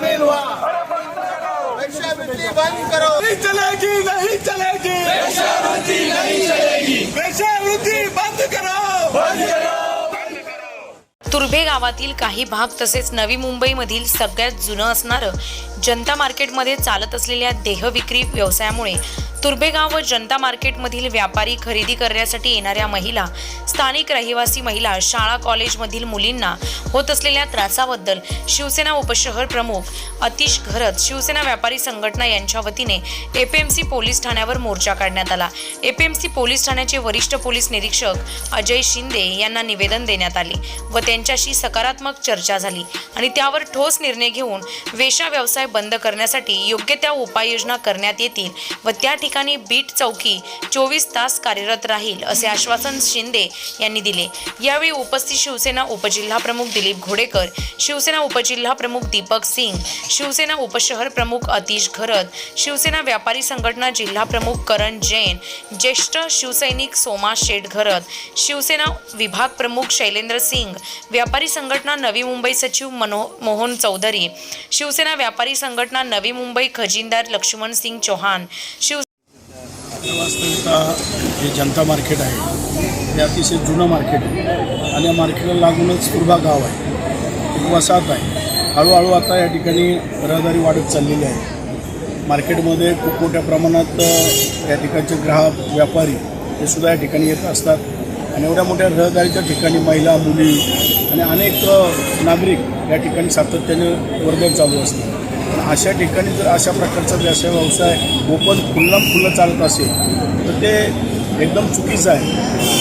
शामिल हुआ वेश्यावृत्ति बंद करो। नहीं चलेगी नहीं चलेगी। वेश्यावृत्ति नहीं चलेगी। वेश्यावृत्ती बंद करो। बंद करो। तुर्भे गावातील काही भाग तसेच नवी मुंबईमधील सगळ्यात जुनं असणारं जनता मार्केटमध्ये चालत असलेल्या देहविक्री व्यवसायामुळे तुर्बेगाव व जनता मार्केटमधील व्यापारी खरेदी करण्यासाठी येणाऱ्या महिला स्थानिक रहिवासी महिला शाळा कॉलेजमधील मुलींना होत असलेल्या त्रासाबद्दल शिवसेना उपशहर प्रमुख अतिश घरत शिवसेना व्यापारी संघटना यांच्या वतीने एपीएमसी पोलीस ठाण्यावर मोर्चा काढण्यात आला. एपीएमसी पोलीस ठाण्याचे वरिष्ठ पोलीस निरीक्षक अजय शिंदे यांना निवेदन देण्यात आले व त्यांच्याशी सकारात्मक चर्चा झाली आणि त्यावर ठोस निर्णय घेऊन वेशा व्यवसाय बंद करण्यासाठी योग्य त्या उपाययोजना करण्यात येतील व त्या ठिकाणी ठिकाणी बीट चौकी चोवीस तास कार्यरत राहील असे आश्वासन शिंदे यांनी दिले. यावेळी उपस्थित शिवसेना उपजिल्हा प्रमुख दिलीप घोडेकर शिवसेना उपजिल्हा प्रमुख दीपक सिंग शिवसेना उपशहर प्रमुख अतिश घरत शिवसेना व्यापारी संघटना जिल्हा प्रमुख करण जैन ज्येष्ठ शिवसैनिक सोमा शेठ घरत शिवसेना विभाग प्रमुख शैलेंद्र सिंग व्यापारी संघटना नवी मुंबई सचिव मनो मोहन चौधरी शिवसेना व्यापारी संघटना नवी मुंबई खजिनदार लक्ष्मण सिंग चौहान शिव वास्तविकता हे जनता मार्केट आहे हे अतिशय जुनं मार्केट आहे. आणि या मार्केटला लागूनच कुर्बा गाव आहे वसाहत आहे. हळूहळू आता या ठिकाणी रहदारी वाढत चाललेली आहे. मार्केटमध्ये खूप मोठ्या प्रमाणात या ठिकाणचे ग्राहक व्यापारी हे सुद्धा या ठिकाणी येत असतात. आणि एवढ्या मोठ्या रहदारीच्या ठिकाणी महिला मुली आणि अनेक नागरिक या ठिकाणी सातत्याने वर्दळ चालू असतात. पण अशा ठिकाणी जर अशा प्रकारचा व्यवसाय व्यवसाय ओपन खुल्लम खुल्लं चालत असेल तर ते एकदम चुकीचं आहे.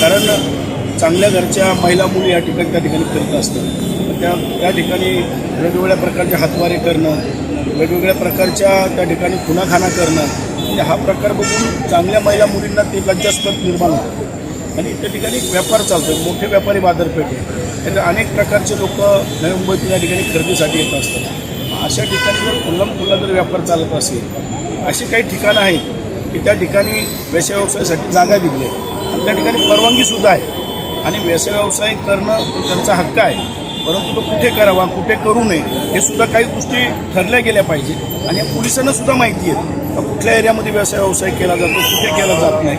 कारण चांगल्या घरच्या महिला मुली या ठिकाणी त्या ठिकाणी करत असतात. त्या त्या ठिकाणी वेगवेगळ्या प्रकारचे हातवारे करणं वेगवेगळ्या प्रकारच्या त्या ठिकाणी खुनाखाना करणं म्हणजे हा प्रकार बघून चांगल्या महिला मुलींना ते लज्जास्पद निर्माण होतं. आणि त्या ठिकाणी व्यापार चालतो मोठे व्यापारी बाजारपेठ आहे. त्यात अनेक प्रकारचे लोक नवी मुंबईत या ठिकाणी खरेदीसाठी येत असतात. अशा ठिकाणी जर खुल्लम खुल्ला जर व्यापार चालत असेल अशी काही ठिकाणं आहेत की त्या ठिकाणी व्यवसाय व्यवसायासाठी जागा दिली आहे. आणि त्या ठिकाणी परवानगीसुद्धा आहे. आणि व्यवसाय व्यवसाय करणं त्यांचा हक्क आहे. परंतु तो कुठे करावा कुठे करू नये हे सुद्धा काही गोष्टी ठरल्या गेल्या पाहिजे आणि पोलिसांना सुद्धा माहिती आहे कुठल्या एरियामध्ये व्यवसाय व्यवसाय केला जातो कुठे केला जात नाही.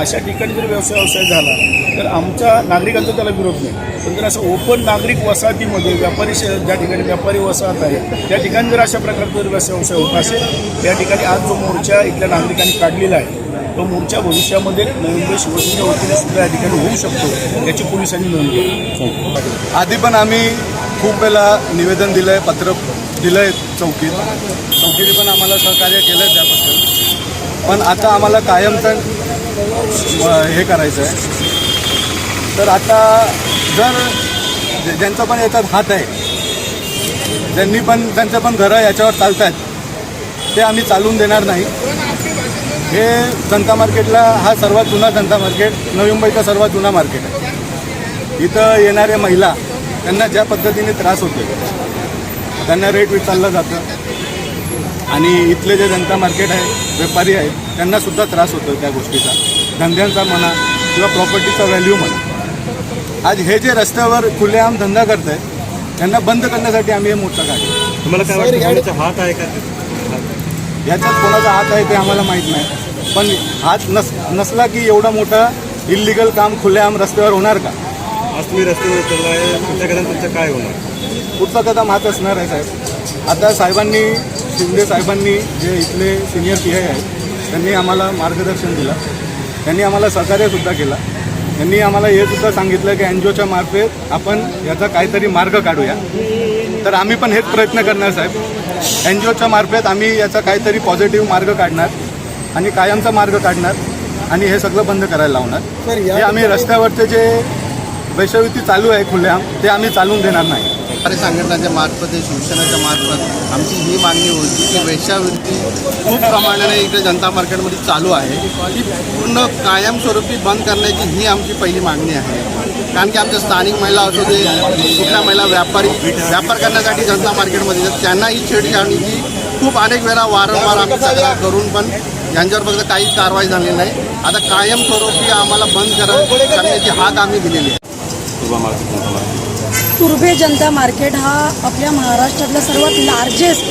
अशा ठिकाणी जर व्यवसाय व्यवसाय झाला तर आमच्या नागरिकांचा त्याला विरोध नाही. पण जर असं ओपन नागरिक वसाहतीमध्ये व्यापारी ज्या ठिकाणी व्यापारी वसाहत आहे त्या ठिकाणी जर अशा प्रकारचा जर व्यवसाय व्यवसाय होत असेल त्या ठिकाणी आज जो मोर्चा इथल्या नागरिकांनी काढलेला आहे तो मोर्चा भविष्यामध्ये नवीन शिवसेनेच्या वतीने सुद्धा या ठिकाणी होऊ शकतो याची पोलिसांनी नोंद घ्यावी आधी पण आम्ही खूप वेळा निवेदन दिलं आहे पत्र दिलं आहे चौकीत. चौकीने पण आम्हाला सहकार्य केलं आहे त्याबद्दल. पण आता आम्हाला कायमचं हे करायचं आहे. तर आता जर जे- ज्यांचा पण याच्यात हात आहे ज्यांनी पण त्यांचं पण घरं याच्यावर चालत आहेत ते आम्ही चालून देणार नाही. हे जनता मार्केटला हा सर्वात जुना जनता मार्केट नवी मुंबईचा सर्वात जुना मार्केट आहे. इथं येणाऱ्या महिला त्यांना ज्या पद्धतीने त्रास होतो त्यांना रेट विचारलं जातं. आणि इथले जे जनता मार्केट आहे व्यापारी आहेत त्यांनासुद्धा त्रास होतो त्या गोष्टीचा. धंद्यांचा म्हणा किंवा प्रॉपर्टीचा व्हॅल्यू म्हणा. आज हे जे रस्त्यावर खुलेआम धंदा करत आहेत त्यांना बंद करण्यासाठी आम्ही हे मोर्चा काढतो तुम्हाला काय वाटतं कोणाचा हात आहे का याच्यात कोणाचा हात आहे ते आम्हाला माहीत नाही. पण हात नस नसला की एवढा मोठा इलिगल काम खुलेआम रस्त्यावर होणार का? आज तुम्ही रस्त्यावर तुमच्या कदम तुमचं काय होणार? पुढचा कदम हाच असणार आहे साहेब. आता साहेबांनी शिंदे साहेबांनी जे इथले सिनियर पी आय आहेत त्यांनी आम्हाला मार्गदर्शन दिलं. त्यांनी आम्हाला सहकार्यसुद्धा केलं. त्यांनी आम्हाला हे सुद्धा सांगितलं की एन जी ओच्या मार्फत आपण याचा काहीतरी मार्ग काढूया. तर आम्ही पण हेच प्रयत्न करणार साहेब. एन जी ओच्या मार्फत आम्ही याचा काहीतरी पॉझिटिव्ह मार्ग काढणार आणि कायमचा मार्ग काढणार आणि हे सगळं बंद करायला लावणार. हे आम्ही रस्त्यावरचे जे वैश्यवृत्ती चालू आहे खुलेआम ते आम्ही चालून देणार नाही. व्यापारी संघटनाच्या मार्फत शिवसेनेच्या मार्फत. आमची ही मागणी होती की वेश्यावृत्ती खूप प्रमाणाने इकडे जनता मार्केटमध्ये चालू आहे. ती पूर्ण कायमस्वरूपी बंद करण्याची ही आमची पहिली मागणी आहे. कारण की आमच्या स्थानिक महिला असू दे कुठल्या महिला व्यापारी व्यापार करण्यासाठी जनता मार्केटमध्ये येतात. त्यांना ही छेडछाडीची खूप अनेक वेळा वारंवार आम्ही तक्रार करून पण यांच्यावर फक्त काहीच कारवाई झालेली नाही. आता कायमस्वरूपी आम्हाला बंद करा करण्याची हाक आम्ही दिलेली आहे. तुर्भे जनता मार्केट हा आपल्या महाराष्ट्रातला सर्वात लार्जेस्ट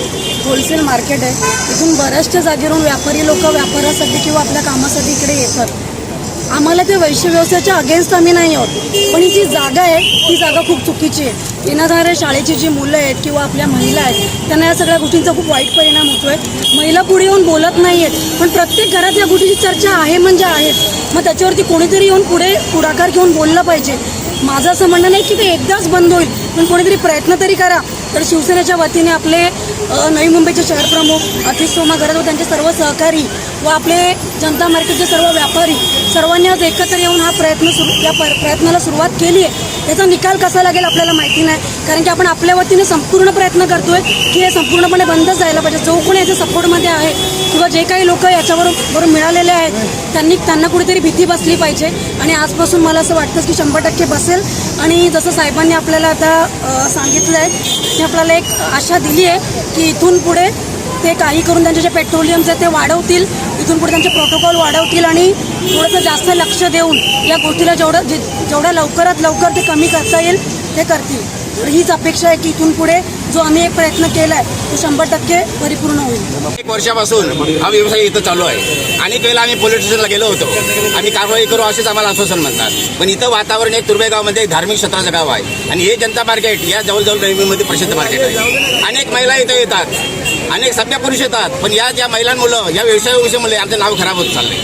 होलसेल मार्केट आहे. इथून बऱ्याचशा जागेवरून व्यापारी लोक व्यापारासाठी किंवा आपल्या कामासाठी इकडे येतात. आम्हाला ते वैश्य व्यवसायाच्या अगेन्स्ट आम्ही नाही आहोत. पण ही जी जागा आहे ती जागा खूप चुकीची आहे. येणाऱ्या शाळेची जी मुलं आहेत किंवा आपल्या महिला आहेत त्यांना या सगळ्या गोष्टींचा खूप वाईट परिणाम होतो आहे महिला पुढे येऊन बोलत नाही आहेत पण प्रत्येक घरात या गोष्टीची चर्चा आहे म्हणजे आहेच मग त्याच्यावरती कोणीतरी येऊन पुढे पुढाकार घेऊन बोललं पाहिजे. माझं असं म्हणणं नाही की ते एकदाच बंद होईल. पण कोणीतरी प्रयत्न तरी करा. तर शिवसेनेच्या वतीने आपले नवी मुंबईचे शहर प्रमुख अतिश सोमा गरज व त्यांचे सर्व सहकारी व आपले जनता मार्केटचे सर्व व्यापारी सर्वांनी आज एकत्र येऊन हा प्रयत्न सुरू या प्रयत्नाला सुरुवात केली आहे. याचा निकाल कसा लागेल आपल्याला माहिती नाही कारण की आपण आपल्या वतीने संपूर्ण प्रयत्न करतोय की हे संपूर्णपणे बंदच जायला पाहिजे. जो कोणी याच्या सपोर्टमध्ये आहे किंवा जे काही लोक याच्यावर बरोबर मिळालेले आहेत त्यांनी त्यांना कुठेतरी भीती बसली पाहिजे. आणि आजपासून मला असं वाटतं की शंभर टक्के बसेल. आणि जसं साहेबांनी आपल्याला आता सांगितलं आहे की आपल्याला एक आशा दिली आहे की इथून पुढे ते काही करून त्यांचे जे पेट्रोलियमचे ते वाढवतील इथून पुढे त्यांचे प्रोटोकॉल वाढवतील आणि थोडंसं जास्त लक्ष देऊन या गोष्टीला जेवढं जे जेवढ्या लवकरात लवकर ते कमी करता येईल ते करतील. हीच अपेक्षा आहे की इथून पुढे जो आम्ही एक प्रयत्न केला आहे तो शंभर टक्के परिपूर्ण होईल. एक वर्षापासून हा व्यवसाय इथं चालू आहे. अनेक वेळेला आम्ही पोलीस स्टेशनला गेलो होतो. आम्ही कारवाई करू असेच आम्हाला आश्वासन म्हणतात. पण इथं वातावरण एक तुर्बे गावमध्ये एक धार्मिक क्षेत्राचं गाव आहे. आणि हे जनता मार्केट या जवळजवळ रेल्वेमध्ये प्रसिद्ध मार्केट आहे. अनेक महिला इथं येतात. अनेक सभ्य पुरुष येतात. पण या ज्या महिलांमुळं या व्यवसायाविषयीमुळे आमचं नाव खराब होत चाललंय.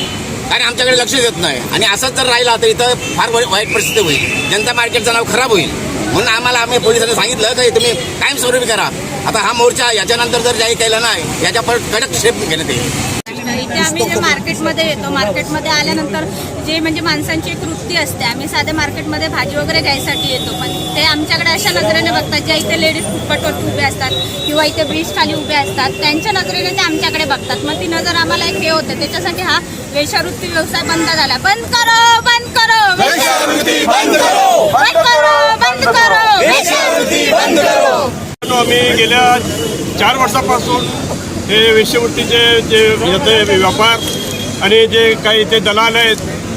कारण आमच्याकडे लक्ष देत नाही. आणि असंच जर राहिला तर इथं फार वाईट परिस्थिती होईल. जनता मार्केटचं नाव खराब होईल. म्हणून आम्हाला आम्ही पोलिसांनी सांगितलं की तुम्ही कायमस्वरूपी करा. आता हा मोर्चा याच्यानंतर जर जाहीर केला नाही याच्या परत कडक स्टेप घेण्यात येईल. इथे आम्ही जे मार्केटमध्ये येतो. मार्केटमध्ये आल्यानंतर जे म्हणजे माणसांची एक वृत्ती असते आम्ही साध्या मार्केटमध्ये भाजी वगैरे घ्यायसाठी येतो. पण ते आमच्याकडे अशा नजरेने बघतात ज्या इथे लेडीज फुटपाटवरती उभे असतात किंवा इथे ब्रिज खाली उभे असतात त्यांच्या नजरेने ते आमच्याकडे बघतात. मग ती नजर आम्हाला एक हे होतं त्याच्यासाठी हा वेशावृत्ती व्यवसाय बंद झाला. बंद करो बंद करो बंद करो. बंद करो बंद करो. आम्ही गेल्या चार वर्षापासून हे वेश्यवृत्तीचे जे याचे व्यापार आणि जे काही ते दलाल आहेत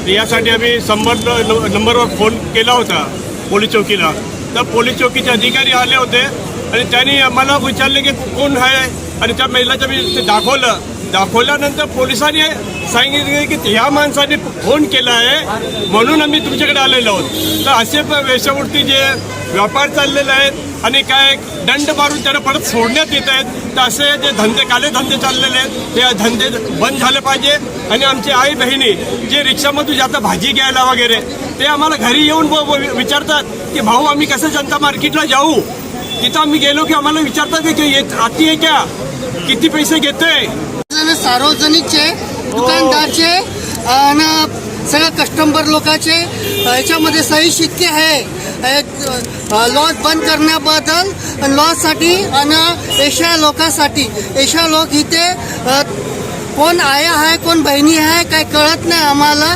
यासाठी आम्ही संबंध न- नंबरवर फोन केला होता पोलीस चौकीला. तर पोलीस चौकीचे अधिकारी आले होते आणि त्यांनी आम्हाला विचारले की कोण आहे? आणि त्या महिलाचं मी ते दाखवलं. दाखवल्यानंतर पोलिसांनी सांगितले की ह्या माणसाने फोन केला आहे म्हणून आम्ही तुमच्याकडे आलेलो आहोत. तर असे प- जे व्यापार चाललेले आहेत आणि काय दंड मारून त्यांना परत सोडण्यात येत आहेत तर असे जे धंदे काले धंदे चाललेले आहेत ते धंदे बंद झाले पाहिजे. आणि आमची आई बहिणी जे रिक्षामधून जाता भाजी घ्यायला वगैरे ते आम्हाला घरी येऊन विचारतात की भाऊ आम्ही कसं जनता मार्केटला जाऊ? तिथं आम्ही गेलो की आम्हाला विचारतात की आती आहे क्या? किती पैसे घेतोय? सार्वजनिकचे दुकानदारचे आणि सगळ्या कस्टमर लोकांचे. याच्यामध्ये सही शिक्के आहे. लॉस बंद करण्याबद्दल लॉजसाठी लॉससाठी आणि एशिया लोकांसाठी. एशिया लोक इथे कोण आया आहे कोण बहिणी आहे काय कळत नाही आम्हाला.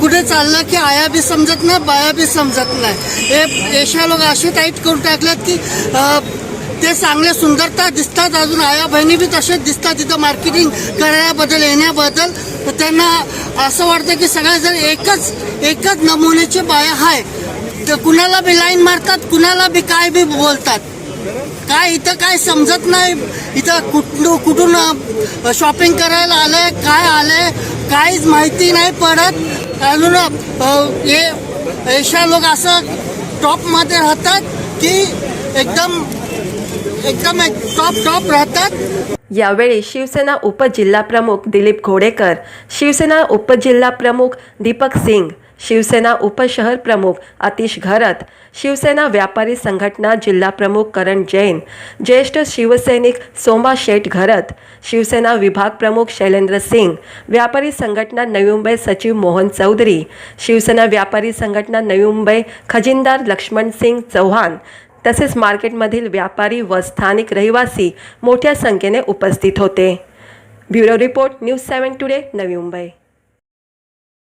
कुठे चाललं की आया बी समजत नाही बाया बी समजत नाही. हे एशिया लोक असे टाईट करून टाकलेत की ते चांगले सुंदरता दिसतात अजून. आया बहिणी बी तसेच दिसतात तिथं मार्केटिंग करण्याबद्दल येण्याबद्दल. तर त्यांना असं वाटतं की सगळेजण एकच एकच नमुन्याचे बाया आहे तर कुणाला बी लाईन मारतात कुणाला बी काय बी बोलतात. काय इथं काय समजत नाही. इथं कुठून कुठून शॉपिंग करायला आलंय काय आलंय काहीच माहिती नाही पडत. अजून हे एशिया लोक असं टॉपमध्ये राहतात की एकदम एकदम टॉप टॉप राहतात. यावेळी शिवसेना उपजिल्हाप्रमुख दिलीप घोडेकर शिवसेना उपजिल्हाप्रमुख दीपक सिंग शिवसेना उपशहर प्रमुख आतिश घरत शिवसेना व्यापारी संघटना जिल्हा प्रमुख करण जैन ज्येष्ठ शिवसैनिक सोमा शेठ घरत शिवसेना विभाग प्रमुख शैलेंद्र सिंग व्यापारी संघटना नवी मुंबई सचिव मोहन चौधरी शिवसेना व्यापारी संघटना नवी मुंबई खजिनदार लक्ष्मण सिंग चौहान तसेच मार्केटमधील व्यापारी व स्थानिक रहिवासी मोठ्या संख्येने उपस्थित होते. Bureau report news seven today Navi Mumbai.